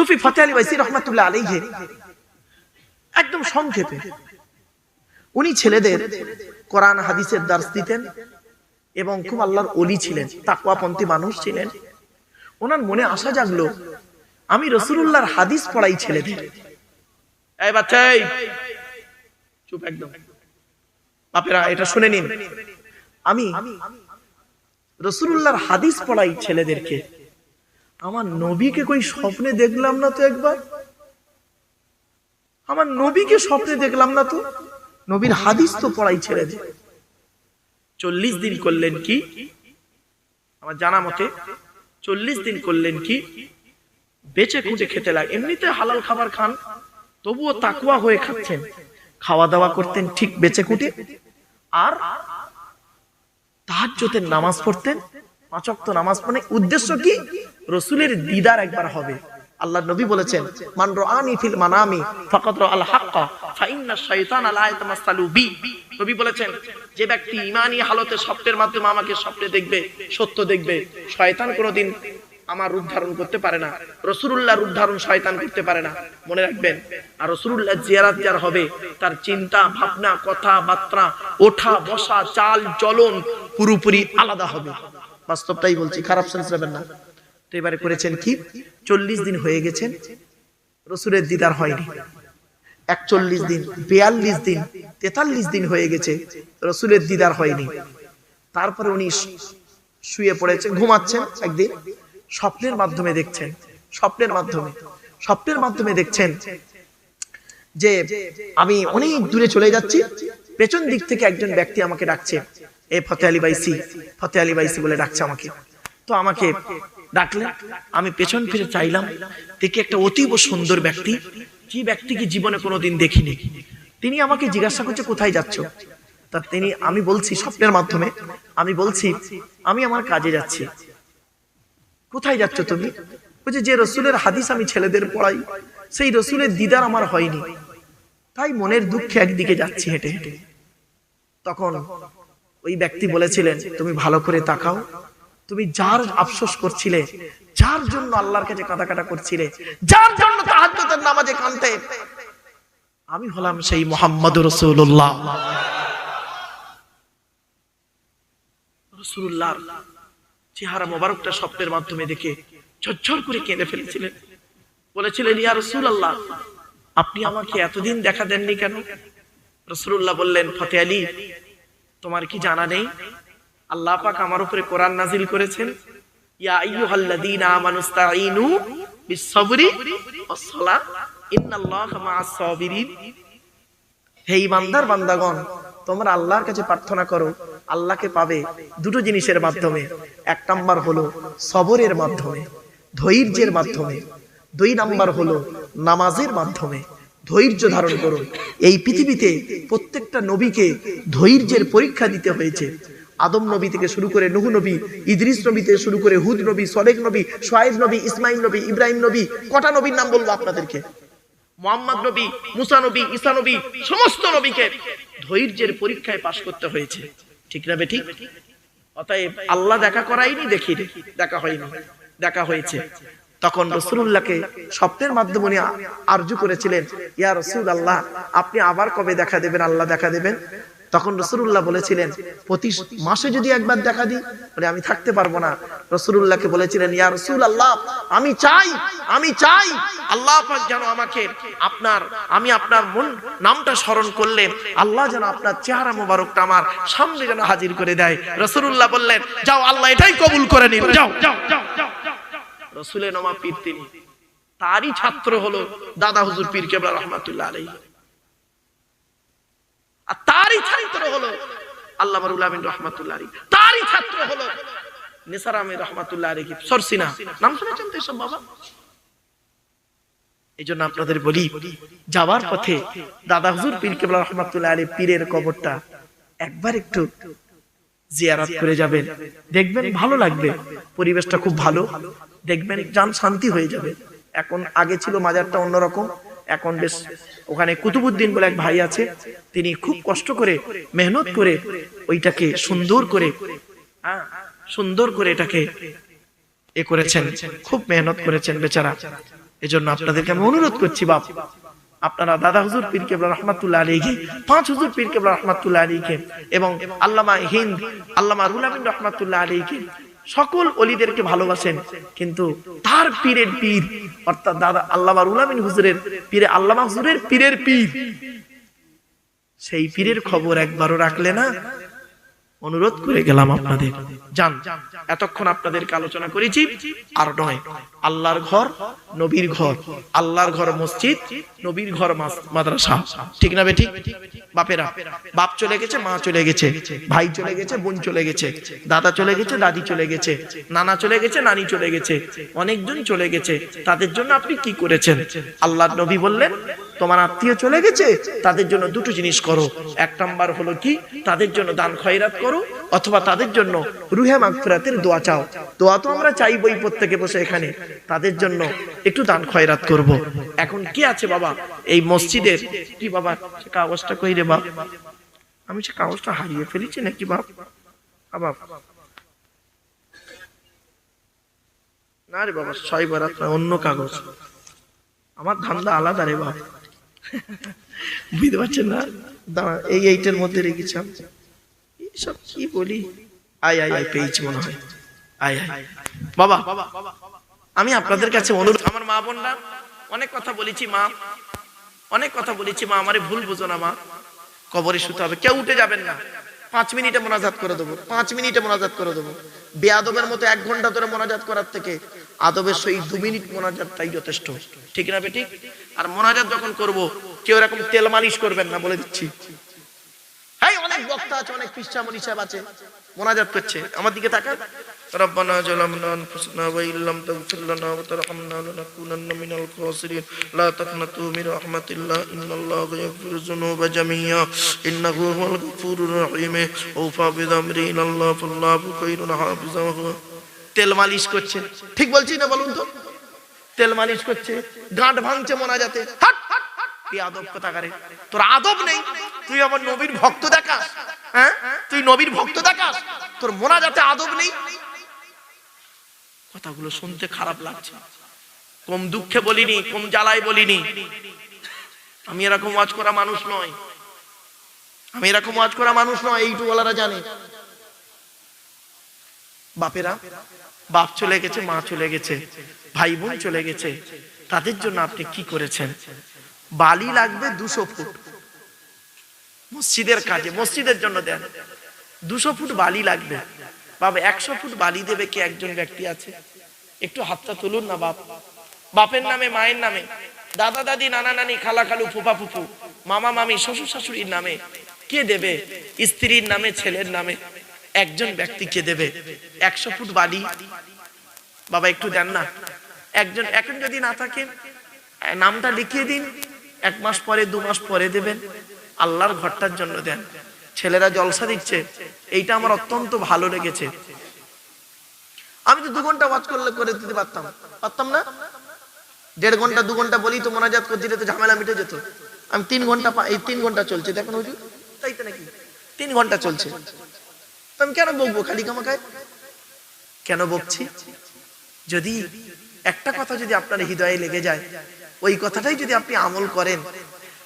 সুফি ফতে আলী বাইসি রহমাতুল্লাহ আলাইহে একদম সংক্ষেপে উনি ছেলেদের কোরআন, হাদিসের দার্স দিতেন এবং খুব আল্লাহর অলি ছিলেন, তাকওয়াপন্থী মানুষ ছিলেন। ওনার মনে আশা জাগলো, আমি রসুলুল্লাহর হাদিস পড়াই ছেলেদের। বাপেরা, এটা শুনে নিন। আমি রসুলুল্লাহর হাদিস পড়াই ছেলেদেরকে। আমার নবীকে কই স্বপ্নে দেখলাম না তো একবার? আমার নবীকে স্বপ্নে দেখলাম না তো? নবীর হাদিস তো পড়াই ছেড়ে দে। চল্লিশ দিন করলেন কি? আমার জানা মতে চল্লিশ দিন করলেন কি? বেঁচে খুঁজে খেতে লাগে। এমনিতে হালাল খাবার খান, তবুও তাকুয়া হয়ে খাচ্ছেন। খাওয়া দাওয়া করতেন ঠিক বেঁচে কুটে আর তাহাজ্জুদের নামাজ পড়তেন পাঁচক তো নামাজ পড়ে উদ্দেশ্য কি? রসুলের দিদার একবার হবে। আল্লাহ নবী বলেছেন, মান রাআনি ফিল মানামি ফাকাদ রাআল হাক্কা ফাইন্না শাইতানা লা ইয়াতামাসসালু বি। নবী বলেছেন, যে ব্যক্তি ইমানি হালতে স্বপ্নের মাধ্যমে আমাকে স্বপ্নে দেখবে, সত্য দেখবে, শয়তান কোনোদিন আমার রূপ ধারণ করতে পারে না। রসুল্লাহর রূপ ধারণ শয়তান করতে পারে না। মনে রাখবেন, আর রসুল্লাহ জিয়ারাত যার হবে, তার চিন্তা, ভাবনা, কথা, বার্তা, ওঠা, বসা, চাল, চলন পুরোপুরি আলাদা হবে। বাস্তবটাই বলছি, খারাপ সেন্স নেবেন না। তো এবারে করেছেন কি? চল্লিশ দিন হয়ে গেছেন রসুলের দিদার হয়নি। একচল্লিশ দিন, বিয়াল্লিশ দিন, তেতাল্লিশ দিন হয়ে গেছে, রসুলের দিদার হয়নি। তারপরে উনি শুয়ে পড়েছেন, ঘুমাচ্ছেন একদিন, স্বপ্নের মাধ্যমে দেখছেন, স্বপ্নের মাধ্যমে স্বপ্নের মাধ্যমে দেখছেন যে আমি অনেক দূরে চলে যাচ্ছি, পেছন দিক থেকে একজন ব্যক্তি আমাকে ডাকছে এ ফতে আলী বাইসি, ফতে আলী বাইসি বলে ডাকছে আমাকে। তো আমাকে ডাকলেন, আমি পেছন ফিরে চাইলাম, দেখি একটা অতীব সুন্দর ব্যক্তি, যে ব্যক্তিকে জীবনে কোনোদিন দেখিনি। তিনি আমাকে জিজ্ঞাসা করছে, কোথায় যাচ্ছ? তা তিনি, আমি বলছি, স্বপ্নের মাধ্যমে, আমি বলছি, আমি আমার কাজে যাচ্ছি। কোথায় যাচ্ছ তুমি? বলছে, যে রসুলের হাদিস আমি ছেলেদের পড়াই, সেই রসুলের দিদার আমার হয়নি। তাই মনের দুঃখে একদিকে যাচ্ছি হেঁটে হেঁটে। তখন ওই ব্যক্তি বলেছিলেন, তুমি ভালো করে তাকাও। তুমি যার আফসোস করছিলে, যার জন্য আল্লাহর কাছে কাঁদা কাটা করছিলে, যার জন্য তাহাজ্জুদের নামাজে কাঁদতে। আমি হলাম সেই মোহাম্মদ রসুল্লাহ রসুল্লাহর চেহারা মোবারকটা স্বপ্নের মাধ্যমে দেখে ঝরঝর করে কেঁদে ফেলেছিলেন। বলেছিলেন, ইয়া রসুল আল্লাহ আপনি আমাকে এতদিন দেখা দেননি কেন? রসুল্লাহ বললেন, ফতে আলী তোমার কি জানা নেই? আল্লাহ পাক আমার উপরে কোরআন নাজিল করেছেন। ইয়া আইয়ুহাল্লাযীনা আমানুস্তাঈনু বিস-সাবরি ওয়াস-সালাত ইন্নাল্লাহা মা'আস সাবিরিন। হে ইমানদার বান্দাগণ, তোমরা আল্লাহর কাছে প্রার্থনা করো, আল্লাহকে পাবে দুটো জিনিসের মাধ্যমে। এক নাম্বার হলো সবরের মাধ্যমে, ধৈর্যের মাধ্যমে। দুই নাম্বার হলো নামাজের মাধ্যমে। ধৈর্য ধারণ করুন। এই পৃথিবীতে প্রত্যেকটা নবীকে ধৈর্যের পরীক্ষা দিতে হয়েছে। আদম নবী থেকে শুরু করে নুহু নবী, ইদ্রিস নবী থেকে শুরু করে হুদ নবী সলেক নবী সোয়েব নবী ইসমাইল নবী, ইব্রাহিম নবী, কটা নবীর নাম বলব আপনাদেরকে? মোহাম্মদ নবী, মুসা নবী, ঈসা নবী, সমস্ত নবীকে ধৈর্যের পরীক্ষায় পাশ করতে হয়েছে। ঠিক না বেঠিক অতএব আল্লাহ দেখা করাইনি দেখি দেখা হয়নি, দেখা হয়েছে। তখন রসুল্লাহকে স্বপ্নের মাধ্যমে উনি আরজু করেছিলেন ইয়া রসুল আল্লাহ আপনি আবার কবে দেখা দেবেন? আল্লাহ দেখা দেবেন? তখন রসুল্লাহ বলেছিলেন প্রতি মাসে যদি একবার দেখা দিই বলে আমি থাকতে পারব না। রসুল্লাহকে বলেছিলেন ইয়া রসুল আল্লাহ আমি চাই আমি চাই আল্লাহ যেন আমাকে আপনার আমি আপনার মন নামটা স্মরণ করলে আল্লাহ যেন আপনার চেহারা মোবারকটা আমার সামনে যেন হাজির করে দেয়। রসুল্লাহ বললেন যাও আল্লাহ এটাই কবুল করে নিন যাও যাও যাও যাও যাও। রসুলে নমা পীর তিনি তারই ছাত্র হলো দাদা হুজুর পীর কেবলা রহমাতুল্লাহ আলাইহি। আর তারই ছাত্র হলো আল্লাহ মারুল আমিন রহমাতুল্লাহ তারই ছাত্র হলো রহমাতুল্লাহ আলী সরসিনা নাম শুনেছেন তো এসব বাবা? এই জন্য আপনাদের বলি, যাওয়ার পথে দাদা হুজুর পীর কেবলা রহমাতুল্লাহ আলী পীরের কবরটা একবার একটু জিয়ারাত করে যাবেন দেখবেন ভালো লাগবে। পরিবেশটা খুব ভালো। দেখবেন যান শান্তি হয়ে যাবে। এখন আগে ছিল মাজারটা অন্যরকম। এখন বেশ ওখানে কুতুবুদ্দিন বলে এক ভাই আছে। তিনি খুব কষ্ট করে মেহনত করে ওইটাকে সুন্দর করে হ্যাঁ, সুন্দর করে এটাকে এ করেছেন। খুব মেহনত করেছেন বেচারা। এজন্য আপনাদেরকে আমি অনুরোধ করছি বাপ। আপনারা দাদা হুজুর পীর কেবলা রহমাতুল্লাহ আলীকে পাঁচ হুজুর পীর কেবলা রহমাতুল্লাহ আলীকে এবং আল্লামা হিন্দ, আল্লামা রুল আমিন রহমাতুল্লাহ আলীকে সকল অলিদেরকে ভালোবাসেন, কিন্তু তার পীরের পীর, অর্থাৎ দাদা আল্লামা রুল আমিন হুজুরের পীরে আল্লামা হুজুরের পীরের পীর। সেই পীরের খবর একবারও রাখলে না? অনুরোধ করে গেলাম আপনাদের। যান, এতক্ষণ আপনাদেরকে আলোচনা করেছি, আর নয়। আল্লাহর ঘর, নবীর ঘর। আল্লাহর ঘর মসজিদ, নবীর ঘর মাদ্রাসা। ঠিক না বেঠিক বাপেরা, বাপ চলে গেছে, মা চলে গেছে, ভাই চলে গেছে, বোন চলে গেছে, দাদা চলে গেছে, দাদি চলে গেছে, নানা চলে গেছে, নানি চলে গেছে, অনেকজন চলে গেছে। তাদের জন্য আপনি কি করেছেন? আল্লাহর নবী বললেন, তোমার আত্মীয় চলে গেছে, তাদের জন্য দুটো জিনিস করো। এক নাম্বার হলো কি? তাদের জন্য দান খয়রাত করো, অথবা তাদের জন্য রুহে মাগফিরাতের দোয়া চাও। দোয়া তো আমরা চাইবই প্রত্যেকে বসে এখানে। তাদের জন্য একটু দান খয়রাত করব। এখন কি আছে বাবা? এই মসজিদের কি বাবা? সে কাগজটা কই রে বাপ? আমি সে কাগজটা হারিয়ে ফেলেছি নাকি বাপ? বাপ। না রে বাবা ছয় বারাত নয়, অন্য কাগজ। আমার ধান্দা আলাদা রে বাপ। বুঝতে পারছেন না? দাঁড়া এই এইটার মধ্যে রেখেছিলাম। সব কি বলি? আয় আয় আয় পেয়েছি মনে হয়। আয় আয়। বাবা। আমি আপনাদের কাছে অনুরোধ আমার মা বোনরা অনেক কথা বলেছি মা। অনেক কথা বলেছি মা আমারে ভুল বুঝো না মা। কবরে শুতে হবে। কেউ উঠে যাবেন না। পাঁচ মিনিটে মোনাজাত করে দেবো। পাঁচ মিনিটে মোনাজাত করে দেবো। বেয়াদবের মতো এক ঘণ্টা ধরে মোনাজাত করার থেকে আদবের সহিত দু মিনিট মোনাজাতটাই যথেষ্ট। ঠিক না বেঠিক? আর মোনাজাত যখন করব কেউ এরকম তেল মালিশ করবেন না বলে দিচ্ছি। অনেক বক্তা আছে অনেক পৃষ্ঠা মনি সাহেব আছে মোনাজাত করছে আমার দিকে তাকান ربنا ظلمنا انفسنا وان لم تغفر لنا وترحمنا لنكونن من الخاسرين لا تقنطوا من رحمة الله ان الله يغفر الذنوب جميعا انه هو الغفور الرحيم اوفى بذنبه الى الله فالله خير حافظا তেল মালিশ করছে ঠিক বলছি না বলুন তো তেল মালিশ করছে গাঁট ভাঙছে মোনাজাতে হাট হাট হাট তোর আদব নেই। তুই আমার নবীর ভক্ত দেখাস। হ্যাঁ? তুই নবীর ভক্ত দেখাস। তোর মোনাজাতে আদব নেই। কথাগুলো শুনতে খারাপ লাগছে। কম দুঃখে বলিনি, কম জ্বালায় বলিনি। আমি এরকম ওয়াজ করা মানুষ নয়। আমি এরকম ওয়াজ করা মানুষ নয় এইটু বলারা জানে। বাপেরা, বাপ চলে গেছে, মা চলে গেছে, ভাই বোন চলে গেছে। তাদের জন্য আপনি কি করেছেন? বালি লাগবে দুশো ফুট। মসজিদের কাজে, মসজিদের জন্য দেন। দুশো ফুট বালি লাগবে। বাবা, একশো ফুট বালি দেবে কি? একজন ব্যক্তি আছে। একটু হাতটা তুলুন না, বাপ। বাপের নামে, মায়ের নামে। দাদা, দাদি, নানা, নানি, খালা, খালু, ফুপা, ফুপু, মামা, মামি, শ্বশুর, শাশুড়ির নামে কে দেবে? স্ত্রীর নামে, ছেলের নামে একজন ব্যক্তি কে দেবে? একশো ফুট বালি। বাবা, একটু দেন না। একজন, এখন যদি না থাকে, নামটা লিখিয়ে দিন। এক মাস পরে, দু মাস পরে দেবেন, আল্লাহর ঘরটার জন্য দেন। ছেলেরা জলসা দিচ্ছে, এইটা আমার অত্যন্ত ভালো লেগেছে। আমি তো দু ঘণ্টা ওয়াচ করলে করে দিতে পারতাম। পারতাম না? দেড় ঘণ্টা, দু ঘণ্টা বলি তো মোনাজাত করে দিলে তো ঝামেলা মিটে যেত। আমি তিন ঘণ্টা এই তিন ঘণ্টা চলছে, দেখুন হুজুর, তাই তো নাকি? তিন ঘণ্টা চলছে। আমি কেন বকবো খালি কামাকায় কেন বকছি? যদি একটা কথা যদি আপনার হৃদয়ে লেগে যায় ওই কথাটাই যদি আপনি আমল করেন,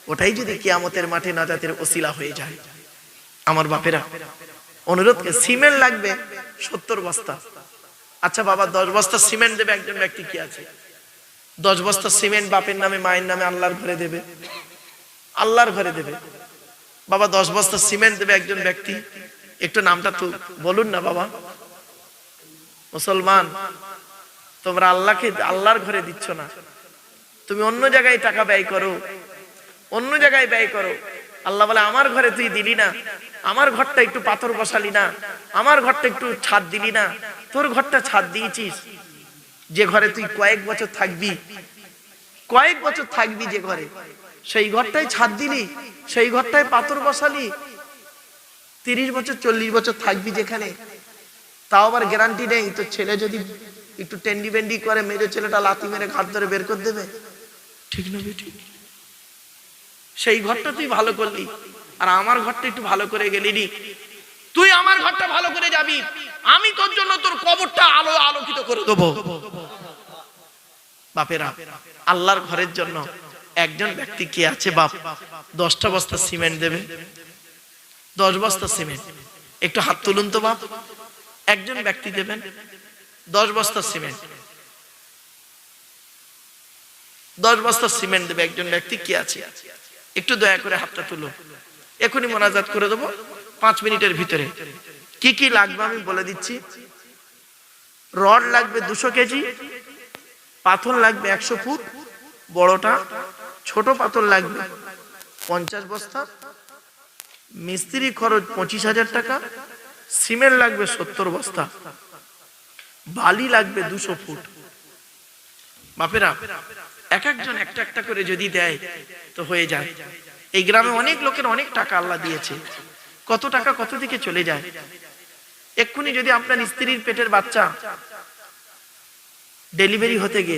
ওটাই যদি কিয়ামতের মাঠে নাজাতের ওসিলা হয়ে যায়। আমার বাপেরা অনুরোধকে সিমেন্ট লাগবে সত্তর বস্তা। আচ্ছা বাবা, দশ বস্তা সিমেন্ট দেবে, একজন ব্যক্তি কি আছে? দশ বস্তা সিমেন্ট বাপের নামে, মায়ের নামে আল্লাহর ঘরে দেবে। আল্লাহর ঘরে দেবে। বাবা, দশ বস্তা সিমেন্ট দেবে একজন ব্যক্তি। একটু নামটা তো বলুন না বাবা। মুসলমান, তোমরা আল্লাহকে, আল্লাহর ঘরে দিচ্ছ না। তুমি অন্য জায়গায় টাকা ব্যয় করো। অন্য জায়গায় ব্যয় করো। আল্লাহ বলে, আমার ঘরে তুই দিলি না। আমার ঘরটা একটু পাথর বসালি না। আমার ঘরটা একটু ছাদ দিলি না। তোর ঘরটা ছাদ দিয়েছিস। যে ঘরে তুই কয়েক বছর থাকবি, কয়েক বছর থাকবি যে ঘরে। সেই ঘরটাই ছাদ দিলি, সেই ঘরটায় পাথর বসালি। তিরিশ বছর, চল্লিশ বছর থাকবি যেখানে। তাও আবার গ্যারান্টি নেই। তোর ছেলে যদি একটু টেন্ডি বেন্ডি করে, মেরে ছেলেটা লাথি মেরে ঘাট ধরে বের করে দেবে। ঠিক না ঠিক সেই ঘরটা তুই ভালো করলি, আর আমার ঘরটা একটু ভালো করে গেলি নি তুই আমার ঘরটা ভালো করে যাবি, আমি তোর জন্য তোর কবরটা আলো, আলোকিত করে দেবো। বাপেরা, আল্লাহর ঘরের জন্য একজন ব্যক্তি কে আছে বাপ? দশটা বস্তা সিমেন্ট দেবে। দশ বস্তা সিমেন্ট। একটু হাত তুলুন তো বাপ। একজন ব্যক্তি দেবেন, দশ বস্তা সিমেন্ট। দশ বস্তা সিমেন্ট দেবে, একজন ব্যক্তি কি আছে? একটু দয়া করে হাতটা তুলো। এখনই মোনাজাত করে দেবো, পাঁচ মিনিটের ভিতরে। কি কি লাগবে আমি বলে দিচ্ছি। রড লাগবে দুশো কেজি, পাথর লাগবে একশো ফুট, বড়টা ছোট পাথর লাগবে পঞ্চাশ বস্তা, মিস্ত্রি খরচ পঁচিশ হাজার টাকা সিমেন্ট লাগবে সত্তর বস্তা, বালি লাগবে দুশো ফুট। বাপেরা এক একজন একটা একটা করে যদি দেয়, তো হয়ে যায়। এই গ্রামে অনেক লোকের অনেক টাকা আল্লাহ দিয়েছে। কত টাকা কত দিকে চলে যায়? এক্ষুনি যদি আপনার স্ত্রীর পেটের বাচ্চা ডেলিভারি হতে গিয়ে